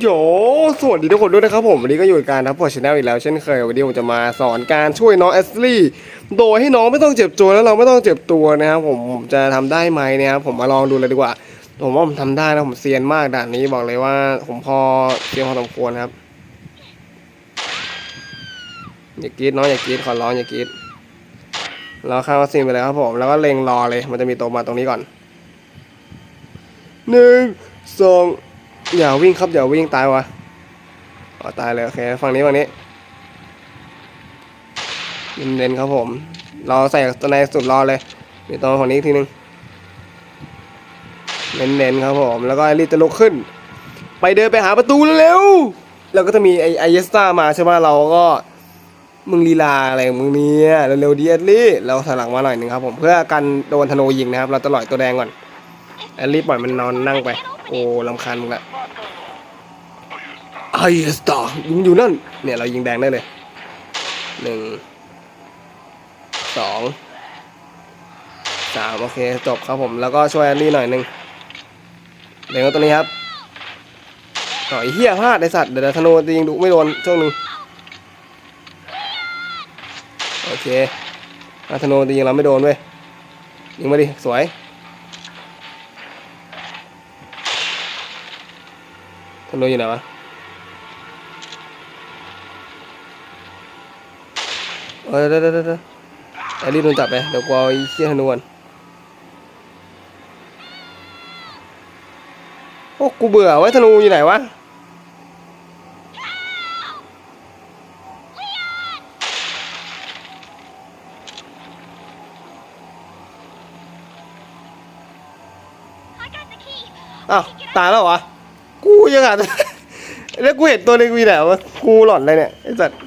โยสวัสดีทุกคนด้วยนะครับผมวันนี้ก็อยู่กับการทับพอชแนลอีกแล้วเช่นเคยวันนี้ผมจะมาสอนการช่วยน้องแอสลี่โดยให้น้องไม่ต้องเจ็บตัวแล้วเราไม่ต้องเจ็บตัวนะครับผมผมจะทำได้ไหมเนะครับผมมาลองดูเลยดีกว่า ผมว่าผมทำได้นะผมเซียนมากด่านนี้บอกเลยว่า ผมพอเซียนพอสมควรครับ อย่ากรีดน้องอย่ากรีดขอร้องอย่ากรีดเราข้าวัคซีนไปเลยครับผมแล้วก็เล็งรอเลย มันจะมีตัวมาตรงนี้ก่อนหนึ่งสอง อย่าวิ่งครับอย่าวิ่งตายวะอ๋อตายเลยโอเคฝั่งนี้ฝั่งนี้เน้นครับผมราใส่ตัวในสุดรอเลยมีตัวฝั่งนี้อีกทีนึงเน้นๆครับผมแล้วก็รีบจะลุกขึ้น ไปเดินไปหาประตูเร็วๆแล้วก็จะมีไอไอเยสตามาใช่ไหมเราก็มึงลีลาอะไรมึงเนี่ยเร็วๆดีแอดลี่เราถอยหลังมาหน่อยหนึ่งครับผมเพื่อกันโดนธนูยิงนะครับ เราจะหล่อยตัวแดงก่อนแอดลี่ปล่อยมันนอนนั่งไป โอ้ลำคาญมึงละ ไอสตาร์ยิงอยู่นั่น เนี่ยเรายิงแดงได้เลยหนึ่งสองสามโอเค จบครับผมแล้วก็ช่วยแอลลี่หน่อยหนึ่งเล็งเอาตัวนี้ครับต่อยเฮียพลาดไอสัตว์เดี๋ยวธนูจะยิงดุไม่โดนช่วงหนึ่งโอเคถ้าธนูจะยิงเราไม่โดนเว้ยยิงมาดิ สวยธนูอยู่ไหนวะ เออเดี๋ยวเดี๋ยวเดี๋ยวไอ้รีบโดนจับไป เดี๋ยวกูเอาไอ้เชี่ยธนูก่อนโอ้กูเบื่อไว้ยธนูอยู่ไหนวะอ้าวตายแล้วเหรอกูยังอะแล้วกูเห็นตัวนึงมีไหนวะกูหลอนเลยเนี่ยไอ้สัตว์